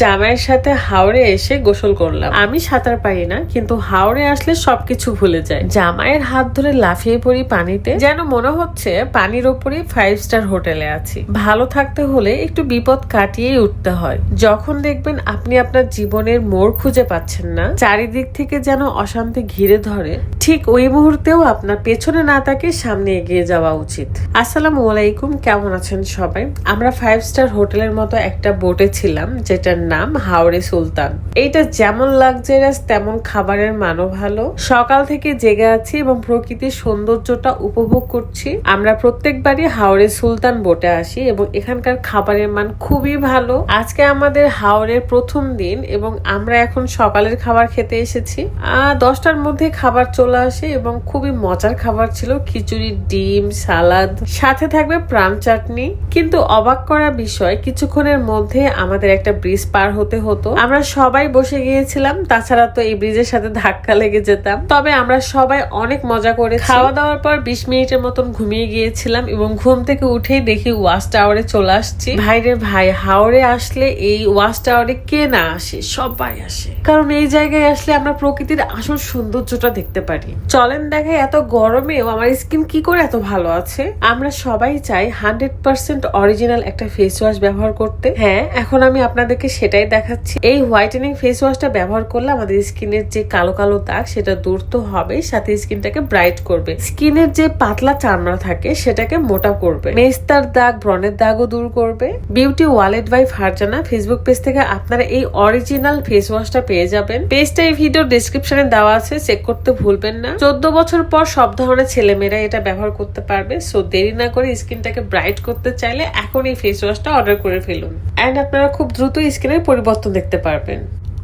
জামাইয়ের সাথে হাওড়ে এসে গোসল করলাম। আমি সাঁতার পারি না, কিন্তু হাওড়ে আসলে সবকিছু ভুলে যায় জামাইয়ের হাত ধরে লাফিয়ে পড়ি পানিতে, যেন মনে হচ্ছে পানির ওপরে ফাইভ স্টার হোটেলে আছি। ভালো থাকতে হলে একটু বিপদ কাটিয়েই উঠতে হয়। যখন দেখবেন আপনি আপনার জীবনের মোড় খুঁজে পাচ্ছেন না, চারিদিক থেকে যেন অশান্তি ঘিরে ধরে, ঠিক ওই মুহূর্তেও আপনার পেছনে না তাকে সামনে এগিয়ে যাওয়া উচিত। আসসালামু আলাইকুম, কেমন আছেন সবাই? আমরা ফাইভ স্টার হোটেলের মতো একটা বোটে ছিলাম, যেটার নাম হাওড়ে সুলতান। এইটা যেমন লাক্সারিয়াস তেমন খাবারের মানও ভালো। সকাল থেকে জেগে আছি এবং প্রকৃতির সৌন্দর্যটা উপভোগ করছি। আমরা প্রত্যেকবারই হাওড়ে সুলতান বোটে আসি এবং এখানকার খাবারের মান খুবই ভালো। আজকে আমাদের হাওড়ের প্রথম দিন এবং আমরা এখন সকালের খাবার খেতে এসেছি। দশটার মধ্যে খাবার চলে আসে এবং খুবই মজার খাবার ছিল খিচুড়ি, ডিম, সালাদ। সাথে থাকবে প্রাণ চাটনি। কিন্তু অবাক করা বিষয়, কিছুক্ষণের মধ্যে আমাদের একটা ব্রিজ পার হতে হতো। আমরা সবাই বসে গিয়েছিলাম, তাছাড়া তো এই ব্রিজের সাথে ধাক্কা লেগে যেতাম। তবে আমরা সবাই অনেক মজা করে খাওয়া দাওয়ার পর বিশ মিনিটের মতন ঘুমিয়ে গিয়েছিলাম এবং ঘুম থেকে উঠেই দেখি ওয়াচ টাওয়ারে চলে আসছি। ভাইরে ভাই হাওড়ে আসলে এই ওয়াচ টাওয়ারে কে না আসে? সবাই আসে। কারণ এই জায়গায় আসলে আমরা প্রকৃতির আসল সৌন্দর্যটা দেখতে পারি। চলেন দেখে এত গরমেও আমার স্কিন কি করে এত ভালো আছে? আমরা সবাই চাই হান্ড্রেড পার্সেন্ট অরিজিনাল একটা ফেস ওয়াশ ব্যবহার করতে। হ্যাঁ এখন আমি আপনাদেরকে সেটাই দেখাচ্ছি। এই হোয়াইটেনিং ফেস ওয়াশটা ব্যবহার করলে আমাদের স্কিনের যে কালো কালো দাগ, সেটা দূর তো হবে সাথে স্কিনটাকে ব্রাইট করবে। স্কিনের যে পাতলা চামড়া থাকে, সেটাকে মোটা করবে। মেস্তার দাগ, ব্রণের দাগও দূর করবে। Beauty wallet by Farzana Facebook page থেকে আপনারা এই অরিজিনাল ফেস ওয়াশটা পেয়ে যাবেন। পেজটা এই ভিডিও ডিসক্রিপশনে দেওয়া আছে চেক করতে ভুলবেন না। চোদ্দ বছর পর সব ধরনের ছেলেমেয়েরা এটা ব্যবহার করতে পারবে। সো দেরি না করে স্কিনটাকে ব্রাইট করতে চাইলে এখন এই ফেস ওয়াশটা অর্ডার করে ফেলুন। অ্যান্ড আপনারা খুব দ্রুত স্কিনের পরিবর্তন দেখতে পারবেন।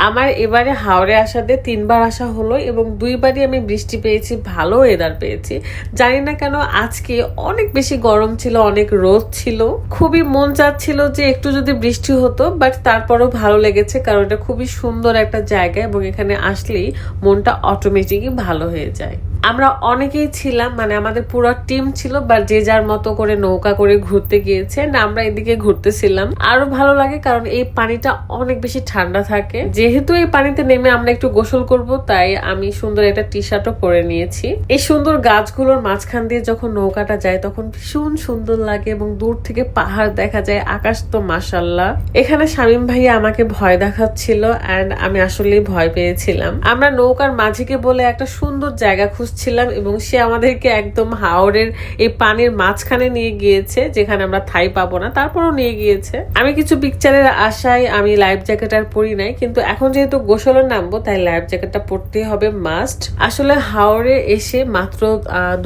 আমার এবারে হাওড়ে আসাতে তিনবার আসা হলো এবং দুইবারই আমি বৃষ্টি পেয়েছি, ভালো ওয়েদার পেয়েছি। জানি না কেন আজকে অনেক বেশি গরম ছিল, অনেক রোদ ছিল। খুবই মন চাচ্ছিল যে একটু যদি বৃষ্টি হতো বাট তারপরও ভালো লেগেছে কারণ এটা খুবই সুন্দর একটা জায়গা এবং এখানে আসলেই মনটা অটোমেটিকই ভালো হয়ে যায়। আমরা অনেকেই ছিলাম মানে আমাদের পুরো টিম ছিল বা যে যার মতো করে নৌকা করে ঘুরতে গিয়েছে আমরা এদিকে ঘুরতেছিলাম। আরও ভালো লাগে কারণ এই পানিটা অনেক বেশি ঠান্ডা থাকে। যেহেতু এই পানিতে নেমে আমরা একটু গোসল করব, তাই আমি সুন্দর একটা টি শার্টও পরে নিয়েছি। এই সুন্দর গাছগুলোর মাঝখান দিয়ে যখন নৌকাটা যায়, তখন ভীষণ সুন্দর লাগে এবং দূর থেকে পাহাড় দেখা যায়, আকাশ তো মাসাল্লাহ এখানে শামীম ভাইয়া আমাকে ভয় দেখাচ্ছিল অ্যান্ড আমি আসলেই ভয় পেয়েছিলাম। আমরা নৌকার মাঝিকে বলে একটা সুন্দর জায়গা খুঁজছিলাম এবং সে আমাদেরকে একদম হাওড়ের এই পানির মাঝখানে নিয়ে গিয়েছে, যেখানে আমরা থাই পাবো না, তারপরও নিয়ে গিয়েছে। আমি কিছু পিকচারের আশায় আমি লাইফ জ্যাকেট আর পরি নাই, কিন্তু এখন যেহেতু গোসলে নামবো, তাই লাইফ জ্যাকেটটা পরতেই হবে মাস্ট আসলে হাওড়ে এসে মাত্র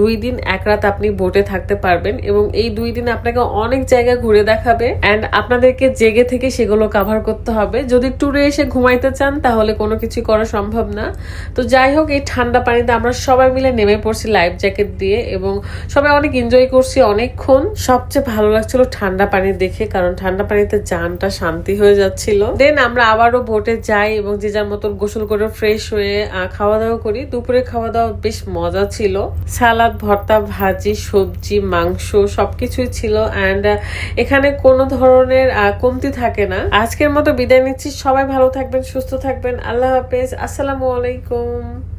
দুই দিন, এক রাত আপনি বোটে থাকতে পারবেন এবং এই দুই দিন আপনাকে অনেক জায়গা ঘুরে দেখাবে অ্যান্ড আপনাদেরকে জেগে থেকে সেগুলো কভার করতে হবে। যদি ট্যুরে এসে ঘুমাইতে চান, তাহলে কোনো কিছু করা সম্ভব না। তো যাই হোক, এই ঠান্ডা পানিতে আমরা সবাই মিলে নেমে পড়ছি লাইফ জ্যাকেট দিয়ে এবং সবাই অনেক এনজয় করছি অনেকক্ষণ। সবচেয়ে ভালো লাগছিল ঠান্ডা পানি দেখে, কারণ ঠান্ডা পানিতে জানটা শান্তি হয়ে যাচ্ছিল। দেন আমরা আবারও বোটে যাই এবং যে যার মতন গোসল করে ফ্রেশ হয়ে খাওয়া দাওয়া করি। দুপুরে খাওয়া দাওয়া বেশ মজা ছিল। সালাদ ভর্তা, ভাজি, সবজি, মাংস সবকিছুই ছিল অ্যান্ড এখানে কোনো ধরনের কমতি থাকে না। আজকের মতো বিদায় নিচ্ছি। সবাই ভালো থাকবেন, সুস্থ থাকবেন। আল্লাহ হাফেজ। আসসালামু আলাইকুম।